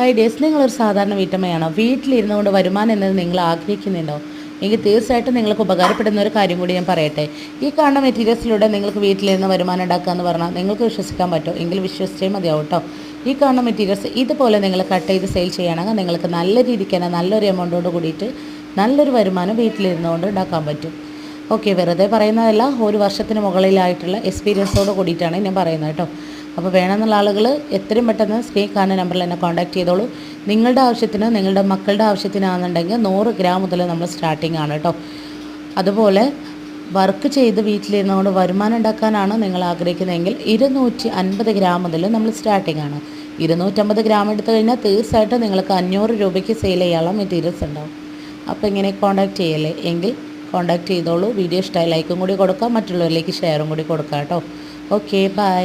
Hi days നിങ്ങളൊരു സാധാരണ വീട്ടമ്മയാണോ? വീട്ടിലിരുന്നുകൊണ്ട് വരുമാനം എന്നത് നിങ്ങൾ ആഗ്രഹിക്കുന്നുണ്ടോ? എനിക്ക് തീർച്ചയായിട്ടും നിങ്ങൾക്ക് ഉപകാരപ്പെടുന്ന ഒരു കാര്യം കൂടി ഞാൻ പറയട്ടെ. ഈ കാണുന്ന മെറ്റീരിയൽസിലൂടെ നിങ്ങൾക്ക് വീട്ടിലിരുന്ന് വരുമാനം ഉണ്ടാക്കുക എന്ന് പറഞ്ഞാൽ നിങ്ങൾക്ക് വിശ്വസിക്കാൻ പറ്റും. എങ്കിൽ വിശ്വസിച്ചേ മതിയാവും കേട്ടോ ഈ കാണുന്ന മെറ്റീരിയൽസ് ഇതുപോലെ നിങ്ങൾ കട്ട് ചെയ്ത് സെയിൽ ചെയ്യുകയാണെങ്കിൽ നിങ്ങൾക്ക് നല്ല രീതിക്ക് തന്നെ നല്ലൊരു എമൗണ്ടോട് കൂടിയിട്ട് നല്ലൊരു വരുമാനം വീട്ടിലിരുന്നുകൊണ്ട് ഉണ്ടാക്കാൻ പറ്റും. ഓക്കെ വെറുതെ പറയുന്നതല്ല ഒരു വർഷത്തിന് മുകളിലായിട്ടുള്ള എക്സ്പീരിയൻസോട് കൂടിയിട്ടാണ് ഞാൻ പറയുന്നത് കേട്ടോ. അപ്പോൾ വേണമെന്നുള്ള ആളുകൾ എത്രയും പെട്ടെന്ന് സ്ക്രീൻ കാണുന്ന നമ്പറിൽ എന്നെ കോൺടാക്ട് ചെയ്തോളൂ. നിങ്ങളുടെ ആവശ്യത്തിന് നിങ്ങളുടെ മക്കളുടെ ആവശ്യത്തിനാണെന്നുണ്ടെങ്കിൽ നൂറ് ഗ്രാം മുതൽ നമ്മൾ സ്റ്റാർട്ടിംഗ് ആണ് കേട്ടോ. അതുപോലെ വർക്ക് ചെയ്ത് വീട്ടിലിരുന്നുകൊണ്ട് വരുമാനം ഉണ്ടാക്കാനാണ് നിങ്ങൾ ആഗ്രഹിക്കുന്നതെങ്കിൽ ഇരുന്നൂറ്റി അൻപത് ഗ്രാം മുതൽ നമ്മൾ സ്റ്റാർട്ടിംഗ് ആണ്. ഇരുന്നൂറ്റമ്പത് ഗ്രാം എടുത്തു കഴിഞ്ഞാൽ തീർച്ചയായിട്ടും നിങ്ങൾക്ക് അഞ്ഞൂറ് രൂപയ്ക്ക് സെയിൽ ചെയ്യാനുള്ള മെറ്റീരിയൽസ് ഉണ്ടാവും. അപ്പോൾ ഇങ്ങനെ കോൺടാക്ട് ചെയ്യല്ലേ? എങ്കിൽ കോൺടാക്ട് ചെയ്തോളൂ. വീഡിയോ ഇഷ്ടമായി ലൈക്കും കൂടി കൊടുക്കാം. മറ്റുള്ളവരിലേക്ക് ഷെയറും കൂടി കൊടുക്കാം കേട്ടോ. Okay bye